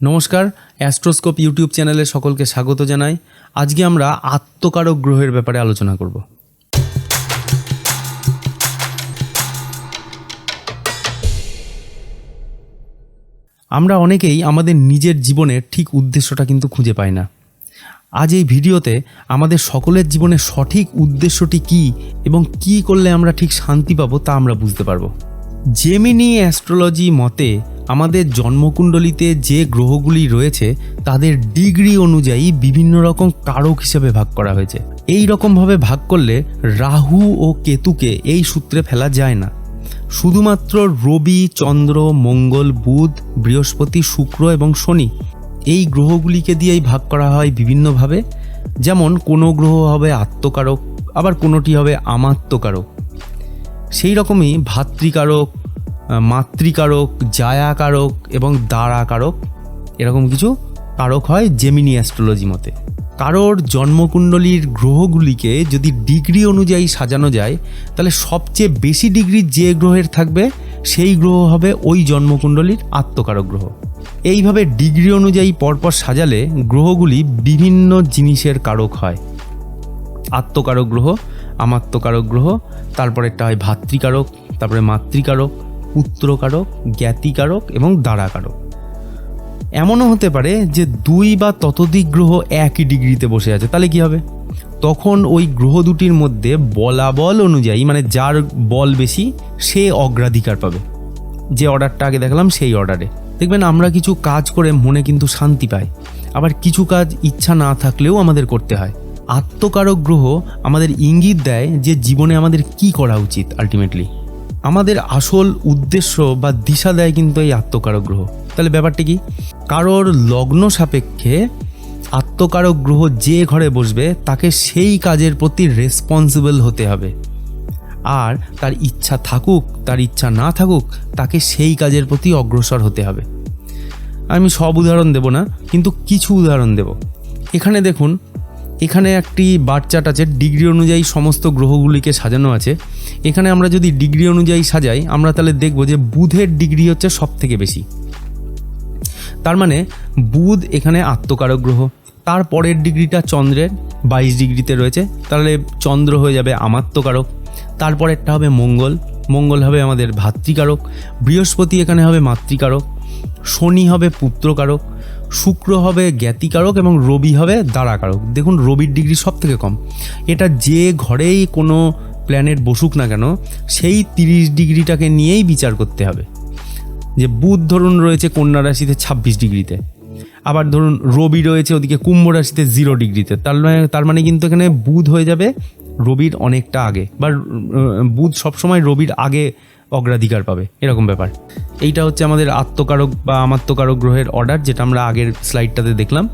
নমস্কার, অ্যাস্ট্রোস্কোপ ইউটিউব চ্যানেলে সকলকে স্বাগত জানাই। আজকে আমরা আত্মকারক গ্রহের ব্যাপারে আলোচনা করব। আমরা অনেকেই আমাদের নিজের জীবনের ঠিক উদ্দেশ্যটা কিন্তু খুঁজে পাই না। আজ এই ভিডিওতে আমাদের সকলের জীবনের সঠিক উদ্দেশ্যটি কী এবং কী করলে আমরা ঠিক শান্তি পাবো তা আমরা বুঝতে পারব। জেমিনি অ্যাস্ট্রোলজি মতে আমাদের জন্মকুণ্ডলিতে যে গ্রহগুলি রয়েছে, তাদের ডিগ্রি অনুযায়ী বিভিন্ন রকম কারক হিসেবে ভাগ করা হয়েছে। এই রকমভাবে ভাগ করলে রাহু ও কেতুকে এই সূত্রে ফেলা যায় না। শুধুমাত্র রবি, চন্দ্র, মঙ্গল, বুধ, বৃহস্পতি, শুক্র এবং শনি এই গ্রহগুলিকে দিয়েই ভাগ করা হয় বিভিন্নভাবে। যেমন, কোনো গ্রহ হবে আত্মকারক, আবার কোনোটি হবে আমাত্মকারক। সেই রকমই ভাতৃকারক মাতৃকারক, জায়াকারক এবং দ্বারাকারক এরকম কিছু কারক হয় জেমিনি অ্যাস্ট্রোলজি মতে। কারোর জন্মকুণ্ডলীর গ্রহগুলিকে যদি ডিগ্রি অনুযায়ী সাজানো যায়, তাহলে সবচেয়ে বেশি ডিগ্রি যে গ্রহের থাকবে, সেই গ্রহ হবে ওই জন্মকুণ্ডলীর আত্মকারক গ্রহ। এইভাবে ডিগ্রি অনুযায়ী পরপর সাজালে গ্রহগুলি বিভিন্ন জিনিসের কারক হয়। আত্মকারক গ্রহ, আমাত্মকারক গ্রহ, তারপরে একটা হয় ভাতৃকারক, তারপরে মাতৃকারক পুত্রকারক জ্ঞাতিকারক এবং দ্বারাকারক। এমনও হতে পারে যে দুই বা ততোধিক গ্রহ একই ডিগ্রিতে বসে আছে। তাহলে কি হবে? তখন ওই গ্রহ দুটির মধ্যে বলাবল অনুযায়ী মানে যার বল বেশি, সে অগ্রাধিকার পাবে। যে অর্ডারটা আগে দেখালাম, সেই অর্ডারে। দেখবেন, আমরা কিছু কাজ করে মনে কিন্তু শান্তি পাই। আবার কিছু কাজ ইচ্ছা না থাকলেও আমাদের করতে হয়। আত্মকারক গ্রহ আমাদের ইঙ্গিত দেয় যে জীবনে আমাদের কি করা উচিত আলটিমেটলি আমাদের আসল উদ্দেশ্য বা দিশা দেয় কিন্তু এই আত্মকারক গ্রহ তাহলে ব্যাপারটা কি? কারোর লগ্ন সাপেক্ষে আত্মকারক গ্রহ যে ঘরে বসবে, তাকে সেই কাজের প্রতি রেসপন্সিবল হতে হবে। আর তার ইচ্ছা থাকুক, তার ইচ্ছা না থাকুক, তাকে সেই কাজের প্রতি অগ্রসর হতে হবে। আমি সব উদাহরণ দেব না, কিন্তু কিছু উদাহরণ দেব। এখানে দেখুন এখানে একটি বার চার্ট আছে, ডিগ্রি অনুযায়ী সমস্ত গ্রহগুলিকে সাজানো আছে। এখানে আমরা যদি ডিগ্রি অনুযায়ী সাজাই, আমরা তাহলে দেখব যে বুধের ডিগ্রি হচ্ছে সব থেকে বেশি। তার মানে বুধ এখানে আত্মকারক গ্রহ, তার পরের ডিগ্রিটা চন্দ্রের, বাইশ ডিগ্রিতে রয়েছে। তাহলে চন্দ্র হয়ে যাবে আমাত্মকারক তারপরেরটা হবে মঙ্গল মঙ্গল হবে আমাদের ভাতৃকারক, বৃহস্পতি এখানে হবে মাতৃকারক, শনি হবে পুত্রকারক শুক্র হবে জ্ঞাতিকারক এবং রবি হবে দ্বারাকারক। দেখুন, রবির ডিগ্রি সব থেকে কম। এটা যে ঘরেই কোনো প্ল্যানেট বসুক না কেন, সেই তিরিশ ডিগ্রিটাকে নিয়েই বিচার করতে হবে। যে বুধ ধরুন রয়েছে কন্যা রাশিতে ছাব্বিশ ডিগ্রিতে, আবার ধরুন রবি রয়েছে ওদিকে কুম্ভ রাশিতে জিরো ডিগ্রিতে, তার মানে তার মানে কিন্তু এখানে বুধ হয়ে যাবে রবির অনেকটা আগে। বা বুধ সবসময় রবির আগে অগ্রাধিকার পাবে, এরকম ব্যাপার। এইটা হচ্ছে আমাদের আত্মকারক বা আমাত্মকারক গ্রহের অর্ডার যেটা আমরা আগের স্লাইডটাতে দেখলাম।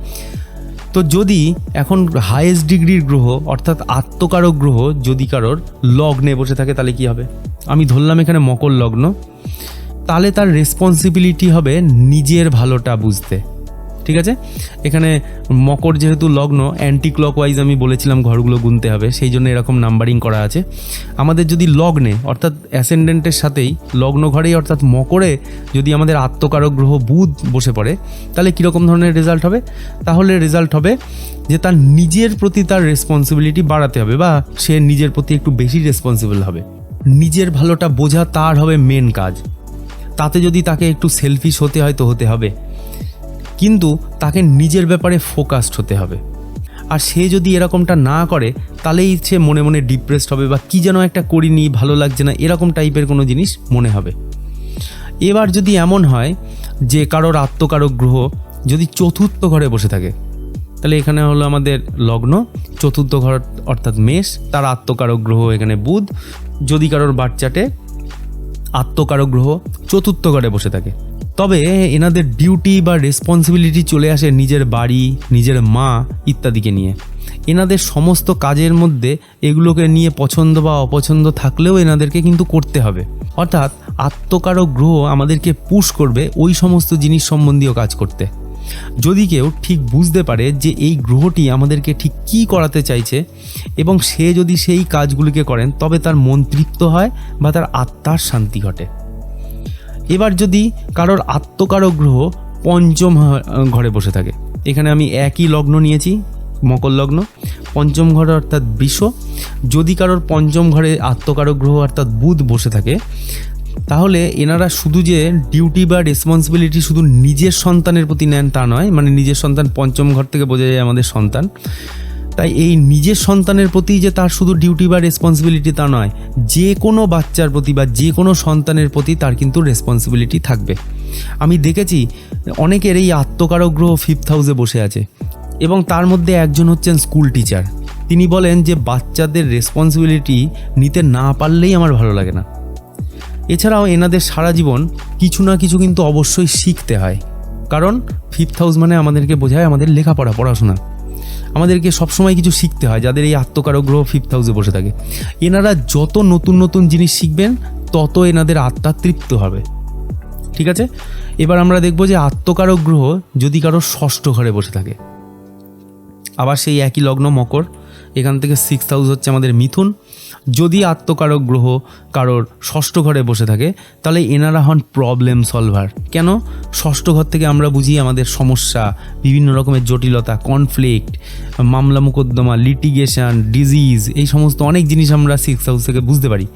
তো যদি এখন হায়েস্ট ডিগ্রির গ্রহ, অর্থাৎ আত্মকারক গ্রহ, যদি কারোর লগ্নে বসে থাকে, তাহলে কি হবে? আমি ধরলাম এখানে মকর লগ্ন। তাহলে তার রেসপন্সিবিলিটি হবে নিজের ভালোটা বুঝতে। ঠিক আছে? এখানে মকর যেহেতু লগ্ন অ্যান্টি ক্লকওয়াইজ আমি বলেছিলাম ঘরগুলো গুনতে হবে, সেই জন্য এরকম নাম্বারিং করা আছে। আমাদের যদি লগ্নে, অর্থাৎ অ্যাসেন্ডেন্টের সাথেই, লগ্ন ঘরেই অর্থাৎ মকরে যদি আমাদের আত্মকারক গ্রহ বুধ বসে পড়ে, তাহলে কীরকম ধরনের রেজাল্ট হবে? তাহলে রেজাল্ট হবে যে তার নিজের প্রতি তার রেসপন্সিবিলিটি বাড়াতে হবে বা সে নিজের প্রতি একটু বেশি রেসপন্সিবল হবে। নিজের ভালোটা বোঝা তার হবে মেন কাজ। তাতে যদি তাকে একটু সেলফিশ হতে হয় তো হতে হবে। কিন্তু তাকে নিজের ব্যাপারে ফোকাসড হতে হবে। আর সে যদি এরকমটা না করে, তাহলেই সে মনে মনে ডিপ্রেসড হবে বা কি যেন একটা করিনি, ভালো লাগছে না, এরকম টাইপের কোনো জিনিস মনে হবে। এবার যদি এমন হয় যে কারোর আত্মকারক গ্রহ যদি চতুর্থ ঘরে বসে থাকে, তাহলে এখানে হলো আমাদের লগ্ন, চতুর্থ ঘর অর্থাৎ মেষ, তার আত্মকারক গ্রহ এখানে বুধ, যদি কারোর বাচ্চাটে আত্মকারক গ্রহ চতুর্থ ঘরে বসে থাকে। তবে এনাদের ডিউটি বা রেসপন্সিবিলিটি চলে আসে নিজের বাড়ি, নিজের মা ইত্যাদিকে নিয়ে। এনাদের সমস্ত কাজের মধ্যে এগুলোকে নিয়ে পছন্দ বা অপছন্দ থাকলেও এনাদেরকে কিন্তু করতে হবে। অর্থাৎ আত্মকারক গ্রহ আমাদেরকে পুশ করবে ওই সমস্ত জিনিস সম্বন্ধীয় কাজ করতে। যদি কেউ ঠিক বুঝতে পারে যে এই গ্রহটি আমাদেরকে ঠিক কী করাতে চাইছে এবং সে যদি সেই কাজগুলিকে করেন, তবে তার মন তৃপ্ত হয় বা তার আত্মার শান্তি ঘটে। এবার যদি কারোর আত্মকারক গ্রহ পঞ্চম ঘরে বসে থাকে, এখানে আমি একই লগ্ন নিয়েছি, মকর লগ্ন, পঞ্চম ঘরে অর্থাৎ বৃষ। যদি কারোর পঞ্চম ঘরে আত্মকারক গ্রহ অর্থাৎ বুধ বসে থাকে, তাহলে এনারা শুধু যে ডিউটি বা রেসপন্সিবিলিটি শুধু নিজের সন্তানের প্রতি নেন তা নয় মানে নিজের সন্তান পঞ্চম ঘর থেকে বোঝা যায় আমাদের সন্তান। তাই এই নিজের সন্তানের প্রতি যে তার শুধু ডিউটি বা রেসপন্সিবিলিটি তা নয়, যে কোনো বাচ্চার প্রতি বা যে কোনো সন্তানের প্রতি তার কিন্তু রেসপন্সিবিলিটি থাকবে। আমি দেখেছি অনেকের এই আত্মকারক গ্রহ ফিফথ হাউসে বসে আছে এবং তার মধ্যে একজন হচ্ছেন স্কুল টিচার তিনি বলেন যে বাচ্চাদের রেসপন্সিবিলিটি নিতে না পারলেই আমার ভালো লাগে না। এছাড়াও এনাদের সারা জীবন কিছু না কিছু কিন্তু অবশ্যই শিখতে হয়। কারণ ফিফথ হাউস মানে আমাদেরকে বোঝায় আমাদের লেখাপড়া, পড়াশোনা। আমাদেরকে সবসময় কিছু শিখতে হয়, যাদের এই আত্মকারক গ্রহ ফিফথ হাউসে বসে থাকে। এনারা যত নতুন নতুন জিনিস শিখবেন, তত এনাদের আত্মা তৃপ্ত হবে। ঠিক আছে? এবার আমরা দেখব যে আত্মকারক গ্রহ যদি কারও ষষ্ঠ ঘরে বসে থাকে। আবার সেই একই লগ্ন, মকর। এখান থেকে সিক্স হাউস হচ্ছে আমাদের মিথুন। যদি আত্মকারক গ্রহ কারোর ষষ্ঠ ঘরে বসে থাকে, তাহলে এনারা হন প্রবলেম সলভার কেন? ষষ্ঠ ঘর থেকে আমরা বুঝি আমাদের সমস্যা, বিভিন্ন রকমের জটিলতা কনফ্লিক্ট মামলা মোকদ্দমা লিটিগেশন ডিজিজ এই সমস্ত অনেক জিনিস আমরা সিক্স হাউস থেকে বুঝতে পারি।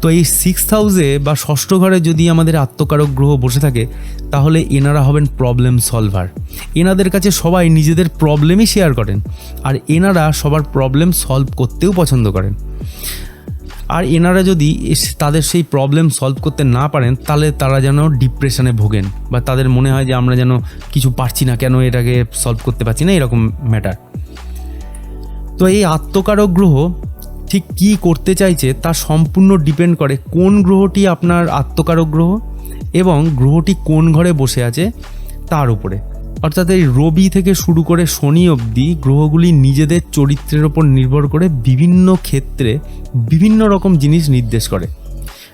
তো এই সিক্স হাউসে বা ষষ্ঠ ঘরে যদি আমাদের আত্মকারক গ্রহ বসে থাকে, তাহলে এনারা হবেন প্রবলেম সলভার এনাদের কাছে সবাই নিজেদের প্রবলেমই শেয়ার করেন, আর এনারা সবার প্রবলেম সলভ করতেও পছন্দ করেন। আর এনারা যদি তাদের সেই প্রবলেম সলভ করতে না পারেন, তাহলে তারা যেন ডিপ্রেশনে ভোগেন, বা তাদের মনে হয় যে আমরা যেন কিছু পারছি না, কেন এটাকে সলভ করতে পারছি না, এরকম ম্যাটার তো এই আত্মকারক গ্রহ ঠিক কী করতে চাইছে তা সম্পূর্ণ ডিপেন্ড করে কোন গ্রহটি আপনার আত্মকারক গ্রহ এবং গ্রহটি কোন ঘরে বসে আছে তার উপরে। অর্থাৎ এই রবি থেকে শুরু করে শনি অবধি গ্রহগুলি নিজেদের চরিত্রের ওপর নির্ভর করে বিভিন্ন ক্ষেত্রে বিভিন্ন রকম জিনিস নির্দেশ করে।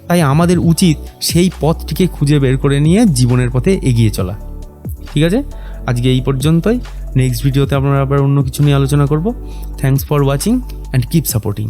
তাই আমাদের উচিত সেই পথটিকে খুঁজে বের করে নিয়ে জীবনের পথে এগিয়ে চলা। ঠিক আছে? আজকে এই পর্যন্তই। নেক্সট ভিডিওতে আমরা আবার অন্য কিছু নিয়ে আলোচনা করব। Thanks for watching and keep supporting